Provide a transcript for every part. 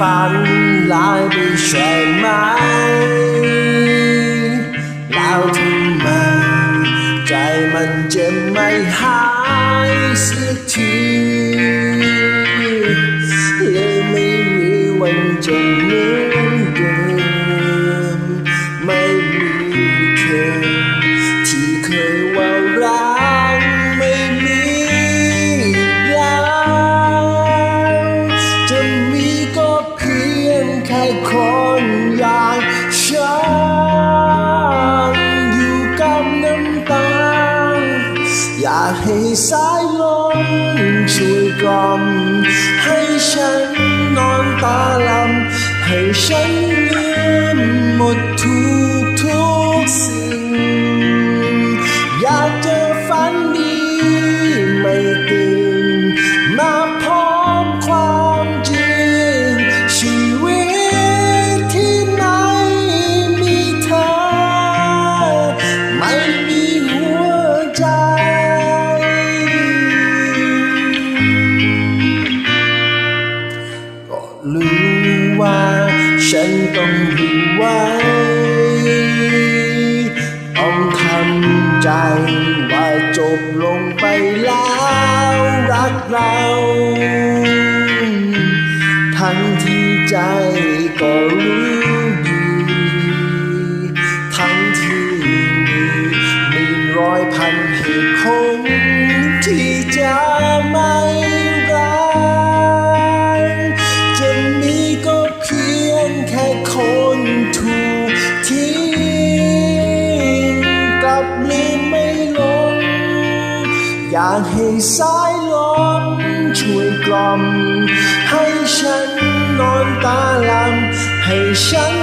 นี่ฉันฝันลายไปใช่ไหม แล้วทำไม ใจมันจะไม่หายสักที สายลมช่วยกล่อมให้ฉันนอนตาลำให้ฉัน ว่าจบลงไปแล้วรักเรา อยากให้สายลมช่วยกล่อม ให้ฉันนอนตาลำให้ฉัน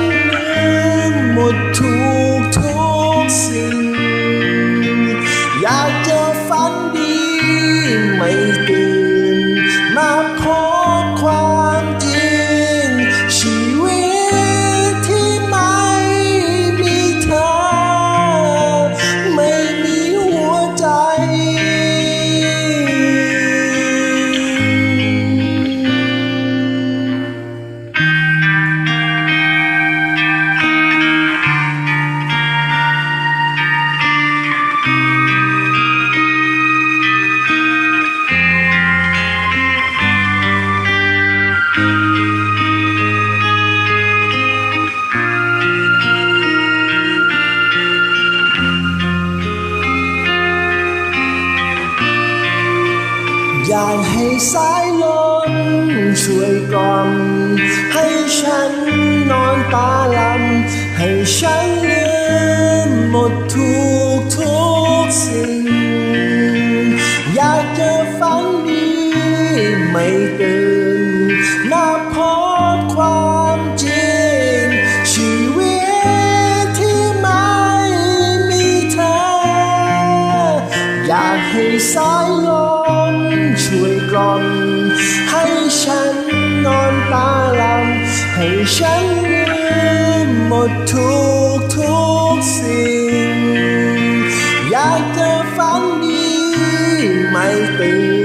อยากให้สายลมช่วยกล่อมให้ฉันนอนตาลำให้ฉันลืมหมดทุกทุกสิ่ง อยากเจอฝันดีไม่ตื่น ฉันลืมหมดทุกทุกสิ่ง อยากเจอฝันดีไม่ตื่น